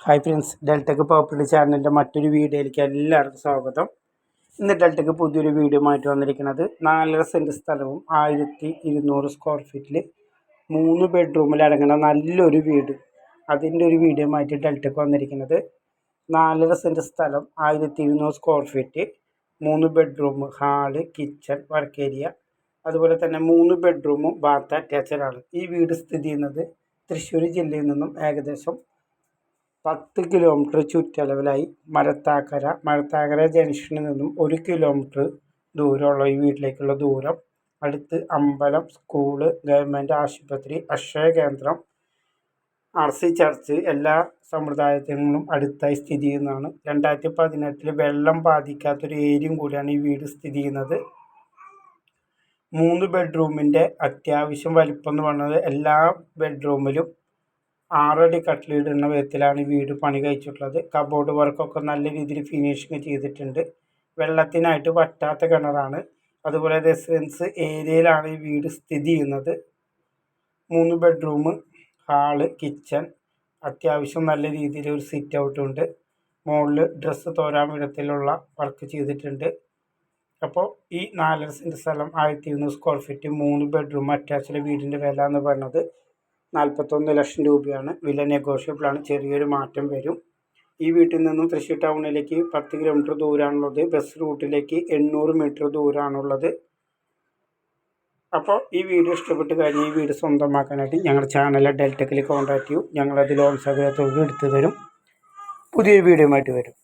Hi friends ഡെൽറ്റക്ക് popular ചാനലിന്റെ മറ്റൊരു വീഡിയോയിലേക്ക് എല്ലാവർക്കും സ്വാഗതം. ഇന്ന് ഡെൽറ്റക്ക് പുതിയൊരു വീഡിയോ ആയിട്ട് വന്നിരിക്കുന്നത് നാലര സെന്റ് സ്ഥലവും ആയിരത്തി ഇരുന്നൂറ് സ്ക്വയർ ഫീറ്റിൽ മൂന്ന് ബെഡ്റൂമിൽ അടങ്ങുന്ന നല്ലൊരു വീട്. അതിന്റെ ഒരു വീഡിയോ ആയിട്ട് ഡെൽറ്റക്ക് വന്നിരിക്കുന്നത് നാലര സെന്റ് സ്ഥലം ആയിരത്തി ഇരുന്നൂറ് സ്ക്വയർ ഫീറ്റ് മൂന്ന് bedroom hall kitchen work area അതുപോലെ തന്നെ മൂന്ന് ബെഡ്റൂമും ബാത്ത് അറ്റാച്ചഡാണ് ഈ വീട് സ്ഥിതി ചെയ്യുന്നത് തൃശ്ശൂർ ജില്ലയിൽ നിന്നും ഏകദേശം പത്ത് കിലോമീറ്റർ ചുറ്റളവിലായി മരത്താക്കര മരത്താക്കര ജംഗ്ഷനിൽ നിന്നും ഒരു കിലോമീറ്റർ ദൂരമുള്ള ഈ വീട്ടിലേക്കുള്ള ദൂരം. അടുത്ത് അമ്പലം സ്കൂൾ ഗവൺമെന്റ് ആശുപത്രി അക്ഷയ കേന്ദ്രം ആർ സി ചർച്ച് എല്ലാ സമ്പ്രദായത്തിനും അടുത്തായി സ്ഥിതി ചെയ്യുന്നതാണ്. രണ്ടായിരത്തി പതിനെട്ടിൽ വെള്ളം ബാധിക്കാത്തൊരു ഏരിയയും കൂടിയാണ് ഈ വീട് സ്ഥിതി ചെയ്യുന്നത്. മൂന്ന് ബെഡ്റൂമിന്റെ അത്യാവശ്യം വലിപ്പം എന്ന് പറയുന്നത് എല്ലാ ബെഡ്റൂമിലും ആറടി കട്ടിലിടുന്ന വിധത്തിലാണ് ഈ വീട് പണി കഴിച്ചിട്ടുള്ളത്. കബോർഡ് വർക്കൊക്കെ നല്ല രീതിയിൽ ഫിനിഷിങ് ചെയ്തിട്ടുണ്ട്. വെള്ളത്തിനായിട്ട് പറ്റാത്ത കിണറാണ്. അതുപോലെ റെസിഡൻസ് ഏരിയയിലാണ് ഈ വീട് സ്ഥിതി ചെയ്യുന്നത്. മൂന്ന് ബെഡ്റൂം ഹാൾ കിച്ചൺ അത്യാവശ്യം നല്ല രീതിയിൽ ഒരു സിറ്റ് ഔട്ട് ഉണ്ട്. മുകളിൽ ഡ്രസ്സ് തോരാൻ വിധത്തിലുള്ള വർക്ക് ചെയ്തിട്ടുണ്ട്. അപ്പോൾ ഈ നാലര സെന്റ് സ്ഥലം ആയിരത്തി ഇരുന്നൂറ് സ്ക്വയർ ഫീറ്റ് മൂന്ന് ബെഡ്റൂം അറ്റാച്ച്ഡ് വീടിന്റെ വില എന്ന് പറയുന്നത് നാൽപ്പത്തൊന്ന് ലക്ഷം രൂപയാണ് വില നെഗോഷ്യബിളാണ് ചെറിയൊരു മാറ്റം വരും. ഈ വീട്ടിൽ നിന്നും തൃശ്ശൂർ ടൗണിലേക്ക് പത്ത് കിലോമീറ്റർ ദൂരമാണുള്ളത് ബസ് റൂട്ടിലേക്ക് എണ്ണൂറ് മീറ്റർ ദൂരമാണുള്ളത് അപ്പോൾ ഈ വീഡിയോ ഇഷ്ടപ്പെട്ട് കഴിഞ്ഞാൽ ഈ വീട് സ്വന്തമാക്കാനായിട്ട് ഞങ്ങളുടെ ചാനലിൽ ഡെൽറ്റക്കിൽ കോൺടാക്ട് ചെയ്യും. ഞങ്ങളത് ലോൺ സൗകര്യത്തോടെ എടുത്തു തരും. പുതിയ വീഡിയോ ആയിട്ട് വരും.